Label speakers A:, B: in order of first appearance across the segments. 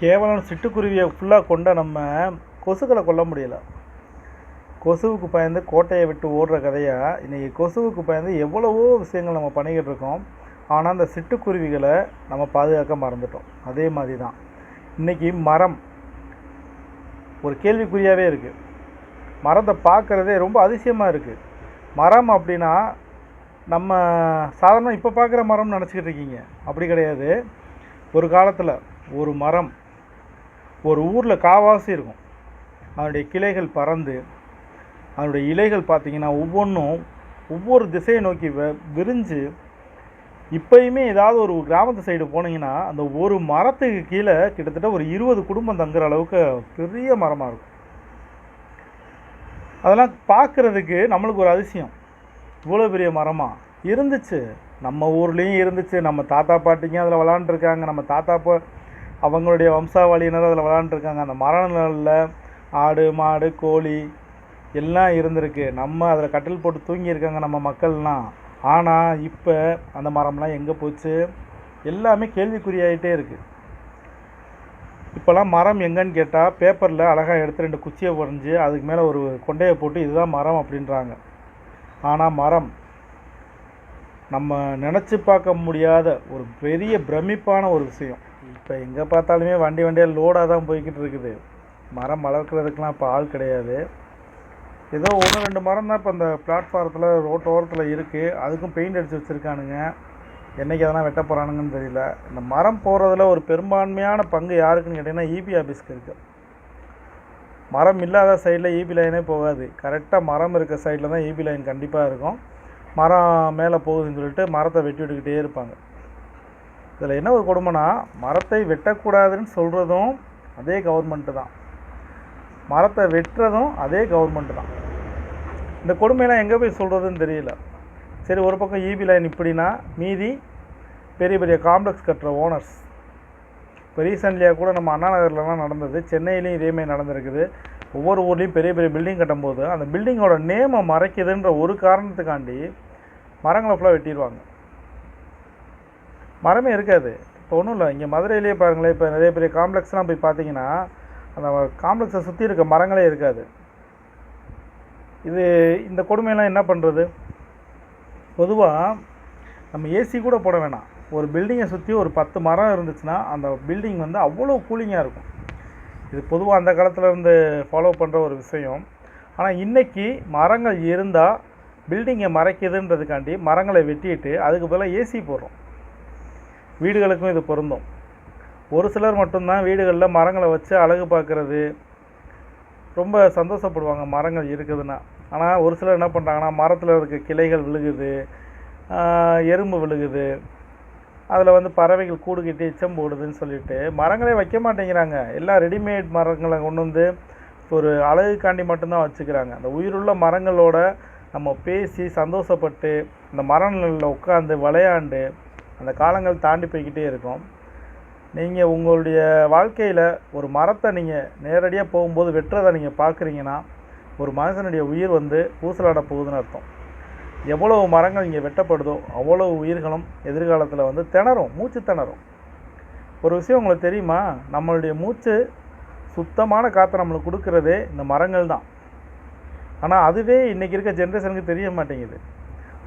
A: கேவலம் சிட்டுக்குருவியை ஃபுல்லாக கொண்ட நம்ம கொசுக்களை கொல்ல முடியல. கொசுவுக்கு பயந்து கோட்டையை விட்டு ஓடுற கதையாக இன்றைக்கி கொசுவுக்கு பயந்து எவ்வளவோ விஷயங்கள் நம்ம பண்ணிக்கிட்டு இருக்கோம். ஆனால் அந்த சிட்டுக்குருவிகளை நம்ம பாதுகாக்க மறந்துட்டோம். அதே மாதிரி தான் இன்றைக்கி மரம் ஒரு கேள்விக்குறியாகவே இருக்குது மரத்தை பார்க்குறதே ரொம்ப அதிசயமாக இருக்குது மரம் அப்படின்னா நம்ம சாதாரண இப்போ பார்க்குற மரம்னு நினச்சிக்கிட்டு இருக்கீங்க. அப்படி கிடையாது. ஒரு காலத்தில் ஒரு மரம் ஒரு ஊரில் காவாசி இருக்கும். அதனுடைய கிளைகள் பறந்து அதனுடைய இலைகள் பார்த்திங்கன்னா ஒவ்வொன்றும் ஒவ்வொரு திசையை நோக்கி விரிஞ்சு இப்பயுமே ஏதாவது ஒரு கிராமத்து சைடு போனீங்கன்னா அந்த ஒரு மரத்துக்கு கீழே கிட்டத்தட்ட ஒரு இருபது குடும்பம் தங்குற அளவுக்கு பெரிய மரமாக இருக்கும். அதெல்லாம் பார்க்குறதுக்கு நம்மளுக்கு ஒரு அதிசயம். இவ்வளோ பெரிய மரமாக இருந்துச்சு. நம்ம ஊர்லேயும் இருந்துச்சு. நம்ம தாத்தா பாட்டிங்க அதில் விளாண்டுருக்காங்க. நம்ம தாத்தா பா அவங்களுடைய வம்சாவளியினர் அதில் விளாண்டுருக்காங்க. அந்த மர நிழல்ல ஆடு மாடு கோழி எல்லாம் இருந்திருக்கு. நம்ம அதில் கட்டில் போட்டு தூங்கியிருக்காங்க நம்ம மக்கள்லாம். ஆனால் இப்போ அந்த மரம்லாம் எங்கே போச்சு? எல்லாமே கேள்விக்குறியாகிட்டே இருக்குது இப்போல்லாம் மரம் எங்கன்னு கேட்டால் பேப்பரில் அழகாக எடுத்து ரெண்டு குச்சியை வரைஞ்சி அதுக்கு மேலே ஒரு கொண்டையை போட்டு இதுதான் மரம் அப்படின்றாங்க. ஆனால் மரம் நம்ம நினச்சி பார்க்க முடியாத ஒரு பெரிய பிரமிப்பான ஒரு விஷயம். இப்போ எங்கே பார்த்தாலுமே வண்டி வண்டியாக லோடாக தான் போய்கிட்டு இருக்குது. மரம் வளர்க்குறதுக்கெலாம் இப்போ ஆள் கிடையாது. ஏதோ ஒன்று ரெண்டு மரம் தான் இப்போ இந்த பிளாட்ஃபாரத்தில் ரோட்டோரத்தில் இருக்குது அதுக்கும் பெயிண்ட் அடித்து வச்சுருக்கானுங்க. என்றைக்கு அதெல்லாம் வெட்ட போகிறானுங்கன்னு தெரியல. இந்த மரம் போகிறதுல ஒரு பெரும்பான்மையான பங்கு யாருக்குன்னு கேட்டிங்கன்னா இபி ஆஃபீஸ்க்கு இருக்குது மரம் இல்லாத சைடில் இபி லைனே போகாது. கரெக்டாக மரம் இருக்க சைடில் தான் இபி லைன் கண்டிப்பாக இருக்கும். மரம் மேலே போகுதுன்னு சொல்லிட்டு மரத்தை வெட்டி விட்டுக்கிட்டே இருப்பாங்க. இதில் என்ன ஒரு கொடுமைனா மரத்தை வெட்டக்கூடாதுன்னு சொல்கிறதும் அதே கவர்மெண்ட்டு தான். மரத்தை வெட்டுறதும் அதே கவர்மெண்ட்டு தான். இந்த கொடுமையெல்லாம் எங்கே போய் சொல்கிறதுன்னு தெரியல. சரி ஒரு பக்கம் இபி லைன் இப்படின்னா மீதி பெரிய பெரிய காம்ப்ளெக்ஸ் கட்டுற ஓனர்ஸ் இப்போ ரீசெண்ட்லியாக கூட நம்ம அண்ணா நகர்லலாம் நடந்தது. சென்னையிலையும் இதேமாதிரி நடந்திருக்குது. ஒவ்வொரு ஊர்லேயும் பெரிய பெரிய பில்டிங் கட்டும்போது அந்த பில்டிங்கோட நேமை மறைக்குதுன்ற ஒரு காரணத்துக்காண்டி மரங்களை ஃபுல்லாக வெட்டிடுவாங்க மரமே இருக்காது. இப்போ ஒன்றும் இல்லை. இங்கே மதுரையிலேயே பாருங்களேன் இப்போ நிறைய பெரிய காம்ப்ளெக்ஸ்லாம் போய் பார்த்தீங்கன்னா அந்த காம்ப்ளெக்ஸை சுற்றி இருக்க மரங்களே இருக்காது. இது இந்த கொடுமையெல்லாம் என்ன பண்ணுறது பொதுவாக நம்ம ஏசி கூட போட வேணாம். ஒரு பில்டிங்கை சுற்றி ஒரு பத்து மரம் இருந்துச்சுன்னா அந்த பில்டிங் வந்து அவ்வளோ கூலிங்காக இருக்கும். இது பொதுவாக அந்த காலத்தில் இருந்து ஃபாலோ பண்ணுற ஒரு விஷயம். ஆனால் இன்றைக்கி மரங்கள் இருந்தால் பில்டிங்கை மறைக்குதுன்றதுக்காண்டி மரங்களை வெட்டிட்டு அதுக்கு பதிலாக ஏசி போடுறோம். வீடுகளுக்கும் இது பொருந்தும். ஒரு சிலர் மட்டும்தான் வீடுகளில் மரங்களை வச்சு அழகு பார்க்குறது ரொம்ப சந்தோஷப்படுவாங்க மரங்கள் இருக்குதுன்னா. ஆனால் ஒரு சிலர் என்ன பண்ணுறாங்கன்னா மரத்தில் இருக்க கிளைகள் விழுகுது எறும்பு விழுகுது. அதில் வந்து பறவைகள் கூடு கட்டி எச்சம் போடுதுன்னு சொல்லிட்டு மரங்களே வைக்க மாட்டேங்கிறாங்க. எல்லாம் ரெடிமேட் மரங்களை கொண்டு வந்து ஒரு அழகுக்காண்டி மட்டும்தான் வச்சுக்கிறாங்க. அந்த உயிருள்ள மரங்களோட நம்ம பேசி சந்தோஷப்பட்டு அந்த மரங்களில் உட்காந்து விளையாண்டு அந்த காலங்கள் தாண்டி போய்க்கிட்டே இருக்கும். நீங்கள் உங்களுடைய வாழ்க்கையில் ஒரு மரத்தை நீங்கள் நேரடியாக போகும்போது வெட்டுறதை நீங்கள் பார்க்குறீங்கன்னா ஒரு மனுஷனுடைய உயிர் வந்து ஊசலாட போகுதுன்னு அர்த்தம். எவ்வளவு மரங்கள் இங்கே வெட்டப்படுதோ அவ்வளவு உயிர்களும் எதிர்காலத்தில் வந்து திணறும் மூச்சு திணறும். ஒரு விஷயம் உங்களுக்கு தெரியுமா? நம்மளுடைய மூச்சு சுத்தமான காற்றை நம்மளுக்கு கொடுக்கறதே இந்த மரங்கள் தான். ஆனால் அதுவே இன்றைக்கி இருக்க ஜென்ரேஷனுக்கு தெரிய மாட்டேங்குது.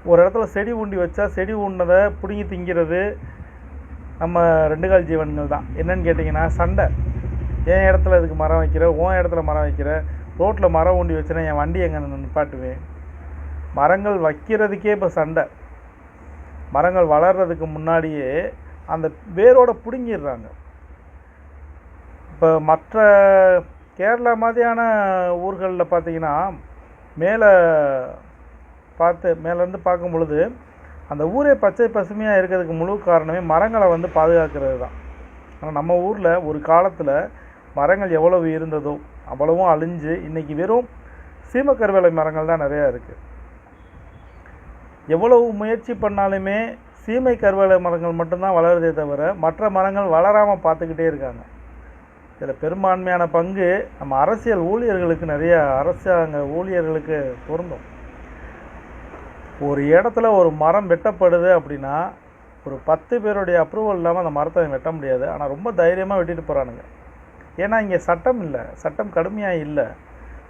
A: ஒரு இடத்துல செடி ஊண்டி வச்சா செடி ஊண்டினதை பிடுங்கி திங்கிறது நம்ம ரெண்டு கால் ஜீவன்கள் தான். என்னன்னு கேட்டிங்கன்னா சண்டை. என் இடத்துல இதுக்கு மரம் வைக்கிற? உன் இடத்துல மரம் வைக்கிற? ரோட்டில் மரம் ஊண்டி வச்சுனா என் வண்டி எங்கே நான் நிப்பாட்டுவேன் மரங்கள் வைக்கிறதுக்கே இப்போ சண்டை. மரங்கள் வளர்கிறதுக்கு முன்னாடியே அந்த வேரோட பிடுங்கிடுறாங்க. இப்போ மற்ற கேரளா மாதிரியான ஊர்களில் பார்த்தீங்கன்னா மேலே பார்த்து மேலேருந்து பார்க்கும் பொழுது அந்த ஊரே பச்சை பசுமையாக இருக்கிறதுக்கு முழு காரணமே மரங்களை வந்து பாதுகாக்கிறது தான் ஆனால் நம்ம ஊரில் ஒரு காலத்தில் மரங்கள் எவ்வளவு இருந்ததோ அவ்வளவும் அழிஞ்சு இன்றைக்கி வெறும் சீமக்கருவேலை மரங்கள் தான் நிறையா இருக்குது எவ்வளவு முயற்சி பண்ணாலுமே சீமை கருவேலை மரங்கள் மட்டும்தான் வளருதே தவிர மற்ற மரங்கள் வளராமல் பார்த்துக்கிட்டே இருக்காங்க. இதில் பெரும்பான்மையான பங்கு நம்ம அரசியல் ஊழியர்களுக்கு நிறைய அரசாங்க ஊழியர்களுக்கு பொருந்தும். ஒரு இடத்துல ஒரு மரம் வெட்டப்படுது அப்படின்னா ஒரு பத்து பேருடைய அப்ரூவல் இல்லாமல் அந்த மரத்தை வெட்ட முடியாது. ஆனால் ரொம்ப தைரியமாக வெட்டிட்டு போகிறானுங்க ஏன்னா இங்கே சட்டம் இல்லை. சட்டம் கடுமையாக இல்லை.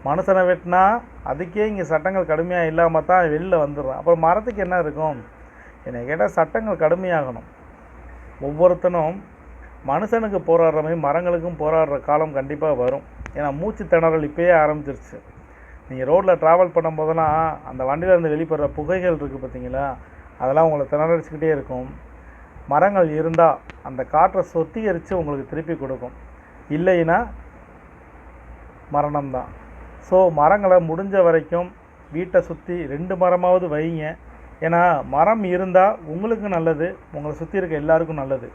A: மனுஷனை வெட்டினா அதுக்கே இங்கே சட்டங்கள் கடுமையாக இல்லாமல் தான் வெளில வந்துடுறான். அப்புறம் மரத்துக்கு என்ன இருக்கும்? என்னை கேட்டால் சட்டங்கள் கடுமையாகணும். ஒவ்வொருத்தனும் மனுஷனுக்கு போராடுற மாதிரி மரங்களுக்கும் போராடுற காலம் கண்டிப்பாக வரும். ஏன்னா மூச்சு திணறல் இப்போயே ஆரம்பிச்சிருச்சு. நீங்கள் ரோட்டில் ட்ராவல் பண்ணும்போதெல்லாம் அந்த வண்டியில இருந்து வெளிப்படுற புகைகள் இருக்குது பார்த்தீங்களா? அதெல்லாம் உங்களை திணறடிச்சுக்கிட்டே இருக்கும். மரங்கள் இருந்தால் அந்த காற்றை சொத்திகரித்து உங்களுக்கு திருப்பி கொடுக்கும். இல்லைன்னா மரணம்தான் ஸோ மரங்களை முடிஞ்ச வரைக்கும் வீட்டை சுற்றி ரெண்டு மரமாவது வைங்க. ஏன்னா மரம் இருந்தால் உங்களுக்கு நல்லது உங்களை சுற்றி இருக்க எல்லாருக்கும் நல்லது.